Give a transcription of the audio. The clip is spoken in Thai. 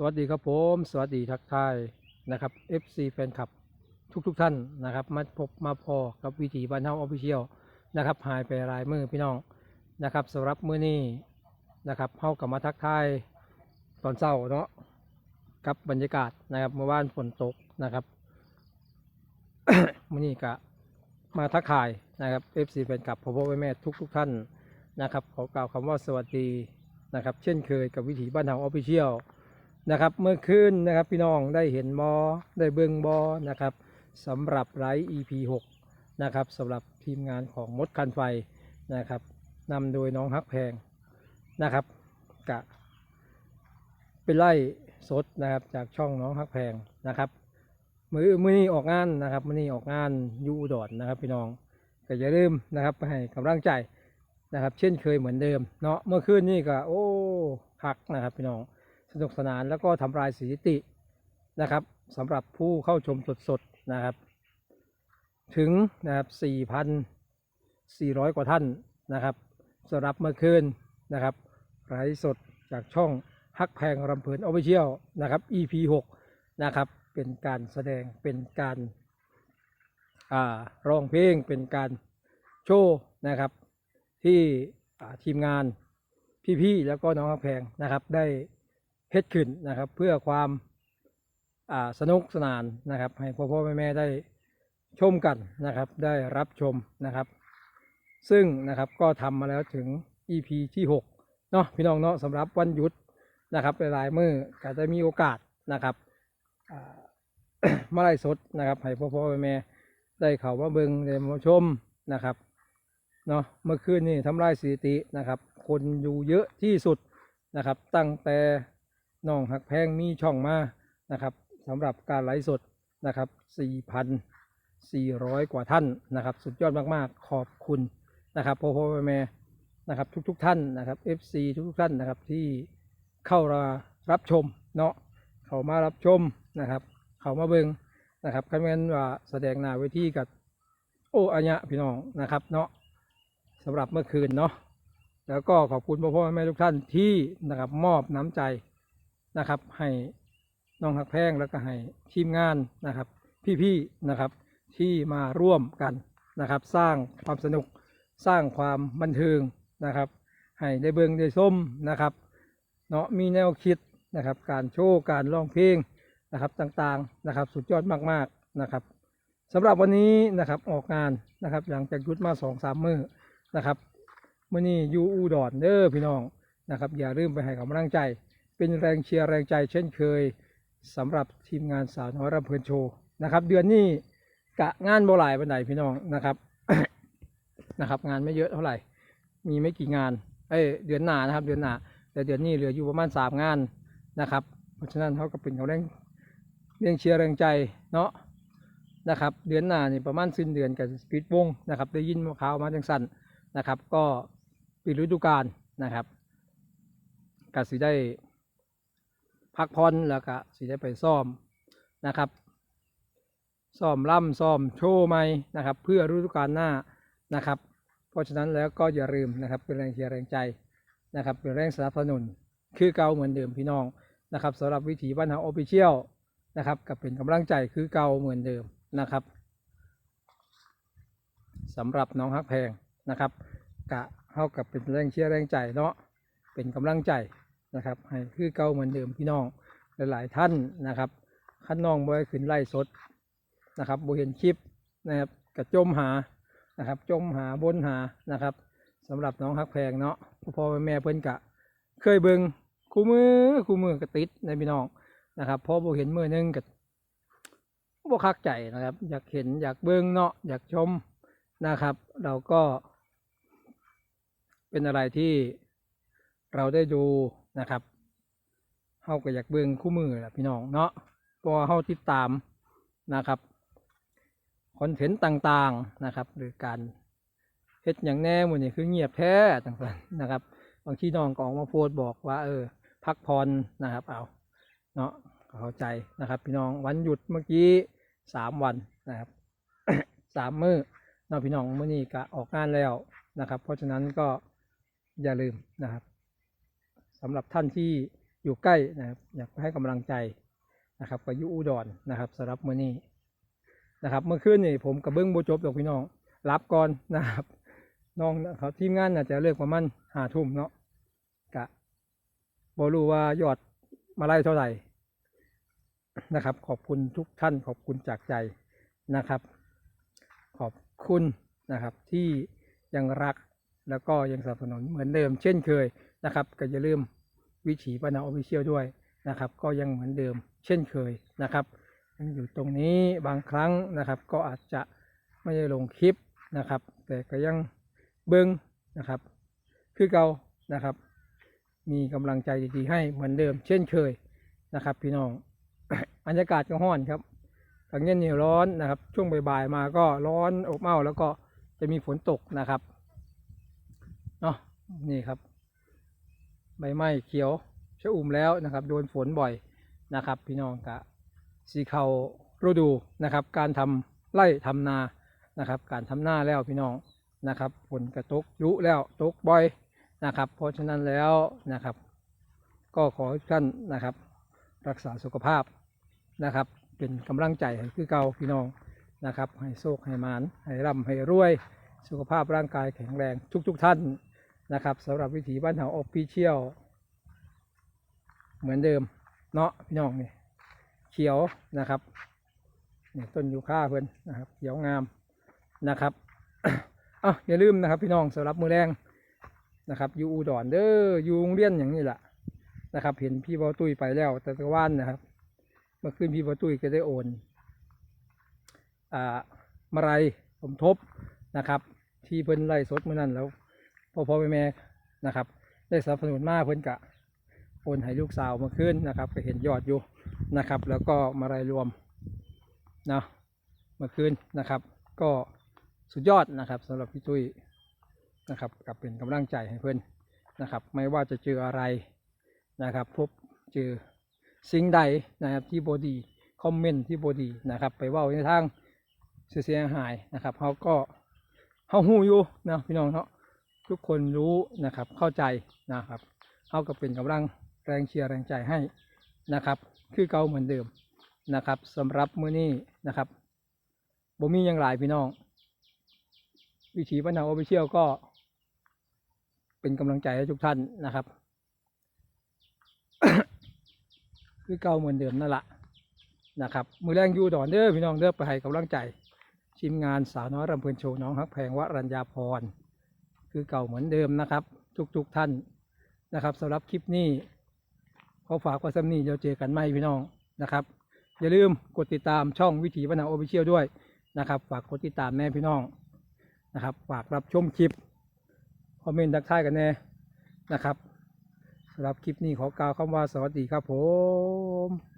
สวัสดีครับผม สวัสดีทักทายนะครับ FC แฟนคลับทุกทุกท่านนะครับ มาพบมาพอกับวิถีบ้านเฮาออฟฟิเชียลนะครับหายไปลายมือพี่น้องนะครับสำหรับมื้อนี้นะครับเฮากับมาทักทายตอนเช้าเนาะกับบรรยากาศนะครับเมื่อวานฝนตกนะครับมื้อนี้ก็มาทักทายนะครับ FC แฟนคลับพ่อพ่อแม่ทุกทุกท่านนะครับขอกล่าวคำว่าสวัสดีนะครับ เช่นเคยกับวิถีบ้านเฮาออฟฟิเชียล นะครับ เมื่อคืนนะครับพี่น้องได้เห็นบอได้เบิ่งบอนะครับสำหรับไลฟ์ EP 6นะครับสำหรับทีมงานของมดคันไฟนะครับนำโดยน้องฮักแพงนะครับกะเป็นไล่สดนะครับจากช่องน้องฮักแพงนะครับมือมือนี้ออกงานนะครับมือนี้ออกงานยูดอดนะครับพี่น้องก็อย่าลืมนะครับไปให้กำลังใจนะครับ เช่นเคยเหมือนเดิม เนาะเมื่อคืนนี่ก็โอ้คักนะครับพี่น้อง สนุกสนานแล้วก็ทำลายสถิตินะครับสำหรับผู้เข้าชมสดๆนะครับ ถึงนะครับ4,400 กว่าท่านนะครับสำหรับเมื่อคืนนะครับไลฟ์สดจากช่องฮักแพงรำเพลินออฟฟิเชียลนะครับ EP 6นะครับเป็นการแสดงเป็นการอ่าร้องเพลงเป็นการโชว์นะครับที่ทีมงานพี่ๆแล้วก็น้องฮักแพงนะครับได้ เฮ็ดขึ้นนะครับ เพื่อความอ่าสนุกสนานนะครับ ให้พ่อพ่อแม่แม่ได้ชมกันนะครับ ได้รับชมนะครับ ซึ่งนะครับก็ทำมาแล้วถึง EP ที่6เนาะพี่น้องเนาะสำหรับวันหยุดนะครับหลายๆมือก็จะมีโอกาสนะครับมาไล่สดนะครับให้พ่อพ่อแม่แม่ได้เข้ามาเบิงได้มาชมนะครับเนาะเมื่อคืนนี่ทำลายสถิตินะครับ คนอยู่เยอะที่สุดนะครับ ตั้งแต่ น้องหักแพงมีช่องมานะครับสำหรับการไลฟ์สดนะครับ4,400 กว่าท่านนะครับ สุดยอดมากๆ ขอบคุณนะครับพ่อพ่อแม่นะครับทุกๆทท่านนะครับ FC ทุกๆท่านนะครับที่เข้ามารับชมเนาะเขามารับชมนะครับ เขามาเบิงนะครับคันแม่นว่าแสดงหน้าเวทีกับโอ้อัญญะพี่น้องนะครับเนาะสำหรับเมื่อคืนเนาะแล้วก็ขอบคุณพ่อพ่อแม่แม่ทุกท่านที่นะครับมอบน้ำใจ นะครับ ให้น้องหักแพงแล้วก็ให้ทีมงานนะครับ พี่ๆนะครับที่มาร่วมกันนะครับ สร้างความสนุกสร้างความบันเทิงนะครับ ให้ได้เบิงได้ส้มนะครับเนาะมีแนวคิดนะครับ การโชว์การร้องเพลงนะครับต่างๆนะครับ สุดยอดมากๆนะครับสำหรับวันนี้นะครับออกงานนะครับ หลังจากหยุดมาสองสามมื้อนะครับมื่อนี้ยูอูดอนเด้อพี่น้องนะครับ อย่าลืมไปให้กำลังใจ เป็นแรงเชียร์แรงใจเช่นเคยสำหรับทีมงานสาวน้อยรำเพลินโชว์นะครับ เดือนนี้กะงานบ่หลายบันไดพี่น้องนะครับนะครับ งานไม่เยอะเท่าไหร่ มีไม่กี่งานเอ้ยเดือนหน้านะครับ เดือนหน้าแต่เดือนนี้เหลืออยู่ประมาณสามงานนะครับ เพราะฉะนั้นเขาก็เป็นกำลังเรียงเชียร์แรงใจเนาะนะครับ เดือนหน้านี่ประมาณสิ้นเดือนกับปิดวงนะครับ ได้ยินข่าวมาจังสั้นนะครับ ก็ปิดฤดูกาลนะครับก็สิได้ พักผ่อนแล้วก็สิได้ไปซ่อมนะครับซ่อมล่ำซ่อมโชว์ใหม่นะครับ เพื่อฤดูกาลหน้านะครับ เพราะฉะนั้นแล้วก็อย่าลืมนะครับเป็นแรงเชียร์แรงใจนะครับเป็นแรงสนับสนุน คือเก่าเหมือนเดิมพี่น้องนะครับสำหรับวิถีบ้านเฮาออฟฟิเชียลนะครับก็เป็นกำลังใจคือเก่าเหมือนเดิมนะครับสำหรับน้องฮักแพงนะครับกะเฮากับเป็นแรงเชียร์แรงใจเนาะเป็นกำลังใจ นะครับให้คือเก่าเหมือนเดิมพี่น้องหลายๆท่านนะครับขั้นน้องบ่ได้ขึ้นไล่สดนะครับบ่เห็นคลิปนะครับกระจมหานะครับจมหาบนหานะครับสำหรับน้องฮักแพงเนาะพ่อแม่เพิ่นกะ เคยเบิงคู่มือคู่มือกระติดในพี่น้องนะครับพอบ่เห็นมือหนึงก็บ่คักใจนะครับ อยากเห็นอยากเบิ่งเนาะอยากชมนะครับ เราก็ เป็นอะไรที่เราได้ดู นะครับเฮาก็อยากเบิ่งคู่มือแหละพี่น้องเนาะเพราะว่าเฮาติดตามนะครับคอนเทนต์ต่างๆนะครับ หรือการเฮ็ดอย่างแน่หมดนี่คือเงียบแท้ต่างๆนะครับ บางทีน้องก็ออกมาโพสต์บอกว่า เออ พักผ่อนนะครับ เอาเนาะเข้าใจนะครับ พี่น้องวันหยุดเมื่อกี้สามวันนะครับสามมื้อเน้องพี่น้องเมื่อนี้ก็ออกงานแล้วนะครับ เพราะฉะนั้นก็อย่าลืมนะครับ สำหรับท่านที่อยู่ใกล้นะครับอยากให้กำลังใจนะครับก็อยู่อุดรนะครับสำหรับมื้อนี้นะครับ เมื่อคืนนี่ผมกับเบิ้งโบจบดอกพี่น้องรับก่อนนะครับน้องเขาทีมงานน่าจจะเลิกประมาณหาทุ่มเนาะกะบรู้ว่ายอดมาไล่เท่าไหร่นะครับ ขอบคุณทุกท่านขอบคุณจากใจนะครับ ขอบคุณนะครับที่ยังรักแล้วก็ยังสนับสนุนเหมือนเดิมเช่นเคย นะครับ ก็อย่าลืมวิถีปานาออฟฟิเชียลด้วยนะครับ ก็ยังเหมือนเดิม เช่นเคยนะครับยังอยู่ตรงนี้บางครั้งนะครับ ก็อาจจะไม่ได้ลงคลิปนะครับ แต่ก็ยังเบิ้งนะครับ คือเก่านะครับ มีกำลังใจดีๆให้เหมือนเดิม เช่นเคยนะครับ พี่น้องบรรยากาศก็ร้อนครับทางเนี้นี่ร้อนนะครับ ช่วงบ่ายๆมาก็ร้อนอบอ้าวแล้วก็จะมีฝนตกนะครับเนาะนี่ครับ ใบไม้เขียวชะอุ่มแล้วนะครับ โดนฝนบ่อยนะครับ พี่น้องกะสีเขาฤดูนะครับ การทำไร่ทำนานะครับ การทำหน้าแล้วพี่น้องนะครับฝนกระตกยุแล้วตกบ่อยนะครับ เพราะฉะนั้นแล้วนะครับ ก็ขอทุกท่านนะครับ รักษาสุขภาพนะครับ เป็นกำลังใจให้คือเก่าพี่น้องนะครับ ให้โชคให้มานให้ร่ำให้รวย สุขภาพร่างกายแข็งแรงทุก ๆทท่าน นะครับสำหรับวิถีบ้านเฮาออฟฟิเชียลเหมือนเดิมเนาะพี่น้องนี่เขียวนะครับนี่ต้นยูคาเพิ่อนนะครับเขียวงามนะครับอะอย่าลืมนะครับพี่น้องสำหรับมือแรงนะครับยู่อุดรเด้อยูโรงเรียนอย่างนี้แหละนะครับ เห็นพี่บอตุ้ยไปแล้ว แต่ตะวันนะครับเมื่อคืนพี่บอตุ้ยก็ได้โอนอ่ามาลัยสมทบนะครับ ที่เพิ่นไล่สดเมื่อนั้นแล้ว พ่อพ่อแม่แม่นะครับ ได้สนับสนุนมาเพิ่นกะโอนให้ลูกสาวมื่อคืนนะครับก็เห็นยอดอยู่นะครับ แล้วก็มาลัยรวมนะมื่อคืนนะครับ ก็สุดยอดนะครับสำหรับพี่ตุ้ยนะครับกับเป็นกำลังใจให้เพื่อนนะครับ ไม่ว่าจะเจออะไรนะครับ พบเจอสิ่งใดนะครับที่บอดีคอมเมนต์ที่บอดีนะครับ ไปเว่าในทางเสียหายนะครับเขาก็เขาหูอยู่นะพี่น้องเนาะ ทุกคนรู้นะครับเข้าใจนะครับเขาก็เป็นกำลังแรงเชียร์แรงใจให้นะครับ คือเก่าเหมือนเดิมนะครับสำหรับมื้อนี้นะครับบ่มีอย่างหลายพี่น้อง วิถีปัญหาโอเปเชียลก็ เป็นกำลังใจให้ทุกท่านนะครับ คือเก่าเหมือนเดิมนั่นแหละนะครับมือแรงอยู่ดอนเด้อพี่น้องเด้อไปให้กำลังใจทีมงานสาวน้อยรำเพลินโชว์น้องฮักแพงวรัญญาพร คือเก่าเหมือนเดิมนะครับ ทุกๆท่านนะครับสำหรับคลิปนี้ขอฝากไว้สำนีเดี๋ยวเจอกันใหม่พี่น้องนะครับ อย่าลืมกดติดตามช่องวิถีปัญหาโอเชียลด้วยนะครับ ฝากกดติดตามแน่พี่น้องนะครับ ฝากรับชมคลิปคอมเมนต์ทักทายกันแน่นะครับสำหรับคลิปนี้ขอกล่าวคำว่าสวัสดีครับผม